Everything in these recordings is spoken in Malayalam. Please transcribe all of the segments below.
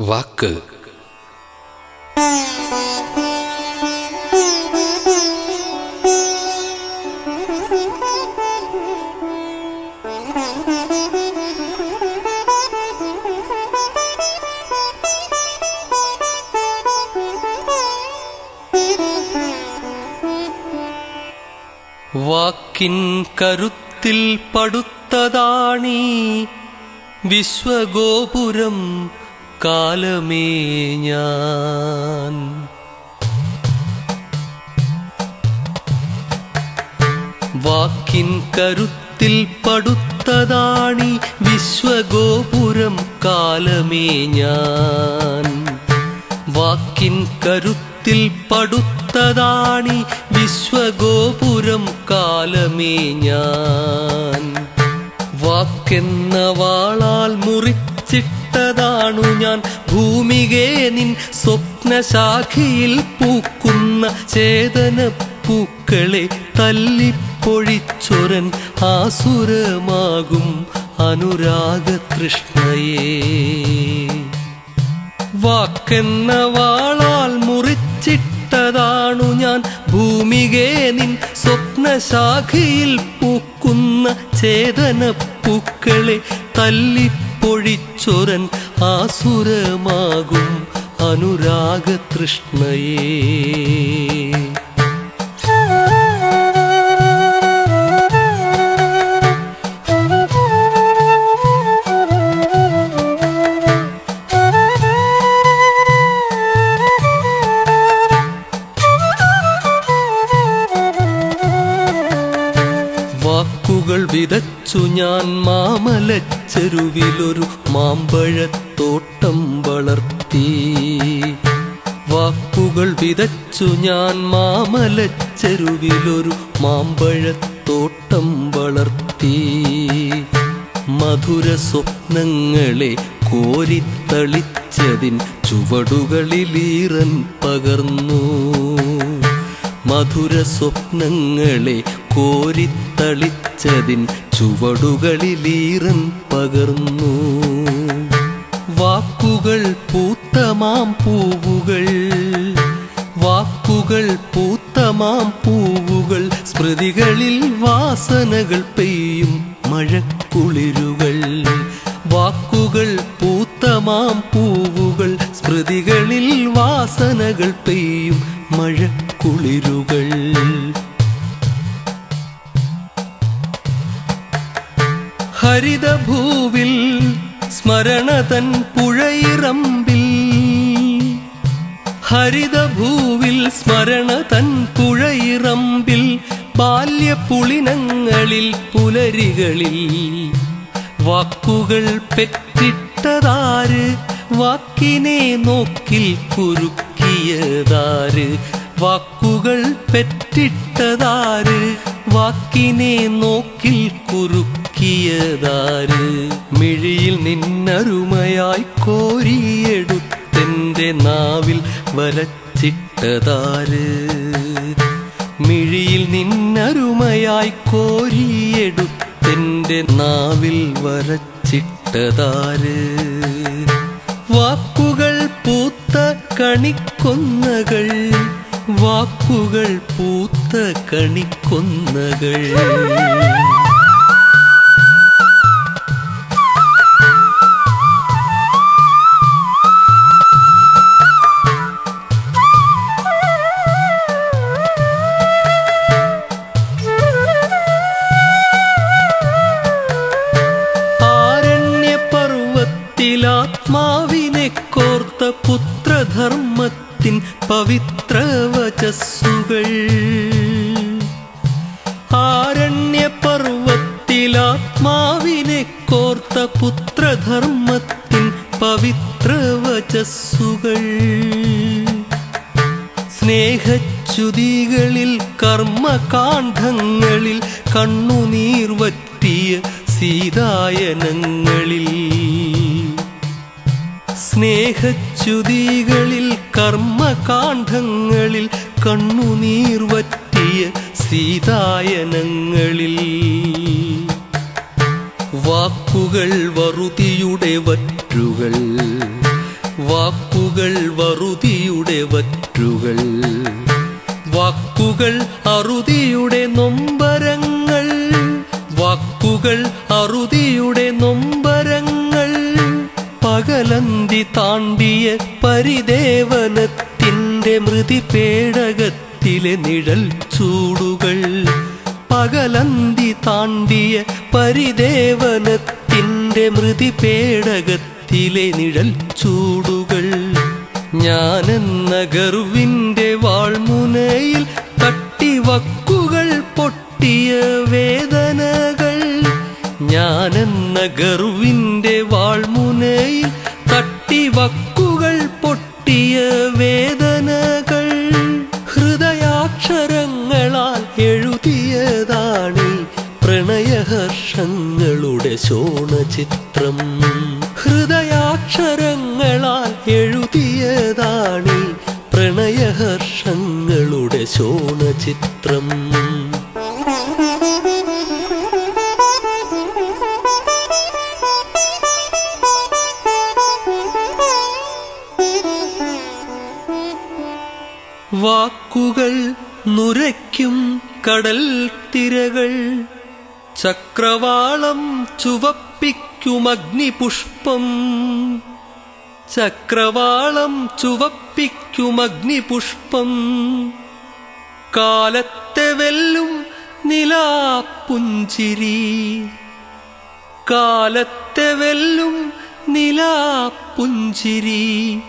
വാക്ക് വാക്കിൻ കരുത്തിൽ പടുത്തതാണീ വിശ്വഗോപുരം കാലമേ ഞാൻ. വാക്കിൻ കരുത്തിൽ പടുത്തതാണി വിശ്വഗോപുരം കാലമേ ഞാൻ. വാക്കിൻ കരുത്തിൽ പടുത്തതാണി വിശ്വഗോപുരം കാലമേ ഞാൻ. വാക്കെന്ന വാളാൽ മുറിച്ചിട്ടതാണു ഞാൻ. ഭൂമികേ നിൻ സ്വപ്നശാഖയിൽ പൂക്കുന്ന ചേതന പൂക്കളെ തല്ലിപ്പൊഴിച്ചൊരൻ ആസുരമാകും അനുരാഗ കൃഷ്ണയെ വാക്കെന്ന വാളാൽ മുറിച്ചിട്ടതാണു ഞാൻ. ഭൂമികേ നിൻ സ്വപ്നശാഖയിൽ പൂക്കുന്ന ചേതന പൂക്കളെ തല്ലിപ്പൊഴിച്ചൊരൻ ആസുരമാകും അനുരാഗ തൃഷ്ണയേ. വാക്കുകൾ വിതച്ചു ഞാൻ മാമലച്ചെരുവിലൊരു മാമ്പഴത്തോട്ടം വളർത്തി. വാക്കുകൾ വിതച്ചു ഞാൻ മാമല ചെരുവിലൊരു മാമ്പഴത്തോട്ടം വളർത്തി. മധുര സ്വപ്നങ്ങളെ കോരിത്തളിച്ചതിൻ ചുവടുകളിലീറൻ പകർന്നു. മധുര സ്വപ്നങ്ങളെ കോരിത്തളിച്ചതിൻ ചുവടുകളിലീറൻ പകർന്നു. വാക്കുകൾ പൂത്തമാം പൂവുകൾ. വാക്കുകൾ പൂത്തമാം പൂവുകൾ. സ്മൃതികളിൽ വാസനകൾ പെയ്യും മഴക്കുളിരുകൾ. വാക്കുകൾ പൂത്തമാം പൂവുകൾ. സ്മൃതികളിൽ വാസനകൾ പെയ്യും മഴക്കുളിരുകൾ. ഹരിതഭൂവിൽ സ്മരണതൻ പുഴയിറമ്പിൽ. ഹരിതഭൂവിൽ സ്മരണതൻ പുഴയിറമ്പിൽ ബാല്യപുളിനങ്ങളിൽ പുലരികളിൽ. വാക്കുകൾ പെറ്റിട്ടതാര് വാക്കിനെ നോക്കിൽ കുരുക്കിയതാര് വാക്കുകൾ പെറ്റിട്ടതാര് വാക്കിനെ നോക്കിൽ കുറുക്കിയതാര് മിഴിയിൽ നിന്നരുമയായി കോരിയെടുത്തെന്റെ നാവിൽ വരച്ചിട്ടതാര്? മിഴിയിൽ നിന്നരുമയായി കോരിയെടുത്തെന്റെ നാവിൽ വരച്ചിട്ടതാര്? വാക്കുകൾ പൂത്ത കണിക്കൊന്നകൾ വാക്കുകൾ പൂത്ത കണിക്കൊന്നകൾ. പുത്രധർമ്മത്തിൻ പവിത്ര വചസ്സുകൾ ആരണ്യപർവത്തിലാത്മാവിനെ കോർത്ത പുത്രധർമ്മത്തിൻ പവിത്ര വചസ്സുകൾ സ്നേഹച്യുതികളിൽ കർമ്മകാന്ഡങ്ങളിൽ കണ്ണുനീർ വറ്റിയ സീതായനങ്ങളിൽ. സ്നേഹച്യുതികളിൽ കർമ്മകാന്ഡങ്ങളിൽ കണ്ണുനീർ വറ്റിയ സീതായനങ്ങളിൽ. വാക്കുകൾ വറുതിയുടെ വറ്റുകൾ വാക്കുകൾ വറുതിയുടെ വറ്റുകൾ. വാക്കുകൾ അറുതിയുടെ നൊമ്പരങ്ങൾ വാക്കുകൾ അറുതിയുടെ നൊമ്പരങ്ങൾ. പകലന്തി താണ്ടിയ പരിദേവനത്തിന്റെ മൃതി പേടകത്തിലെ നിഴൽ ചൂടുകൾ. പകലന്തി താണ്ടിയ പരിദേവനത്തിന്റെ മൃതി പേടകത്തിലെ നിഴൽ ചൂടുകൾ. ഞാനെന്ന ഗർവിന്റെ വാൾമുനയിൽ തട്ടിവക്കുകൾ പൊട്ടിയ വേദനകൾ. ഞാനെന്ന ഗർവിന്റെ വേദനകൾ ഹൃദയാക്ഷരങ്ങളാൽ എഴുതിയതാണ് പ്രണയഹർഷങ്ങളുടെ ശോണചിത്രം. ഹൃദയാക്ഷരങ്ങളാൽ എഴുതിയതാണ് പ്രണയഹർഷങ്ങളുടെ ശോണചിത്രം. വാക്കുകൾ നുരയ്ക്കും കടൽ തിരകൾ. ചക്രവാളം ചുവപ്പിക്കും അഗ്നിപുഷ്പം. ചക്രവാളം ചുവപ്പിക്കും അഗ്നിപുഷ്പം. കാലത്തെ വെല്ലും നിലാപ്പുഞ്ചിരി കാലത്തെ വെല്ലും നിലാപ്പുഞ്ചിരി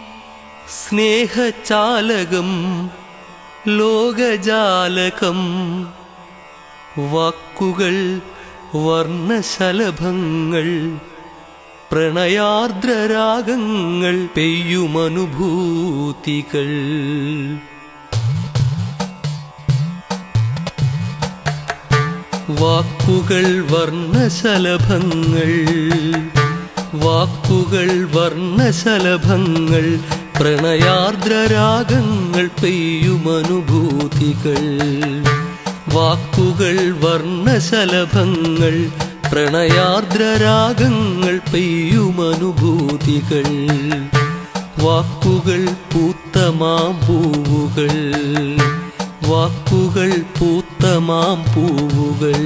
സ്നേഹചാലകം ലോകജാലകം വാക്കുകൾ വർണശലഭങ്ങൾ പ്രണയാർദ്രരാഗങ്ങൾ പെയ്യുമനുഭൂതികൾ. വാക്കുകൾ വർണശലഭങ്ങൾ വാക്കുകൾ വർണശലഭങ്ങൾ പ്രണയാർദ്രരാഗങ്ങൾ പെയ്യുമനുഭൂതികൾ. വാക്കുകൾ വർണശലഭങ്ങൾ പ്രണയാർദ്രരാഗങ്ങൾ പെയ്യുമനുഭൂതികൾ. വാക്കുകൾ പൂത്ത മാമ്പൂവുകൾ വാക്കുകൾ പൂത്ത മാമ്പൂവുകൾ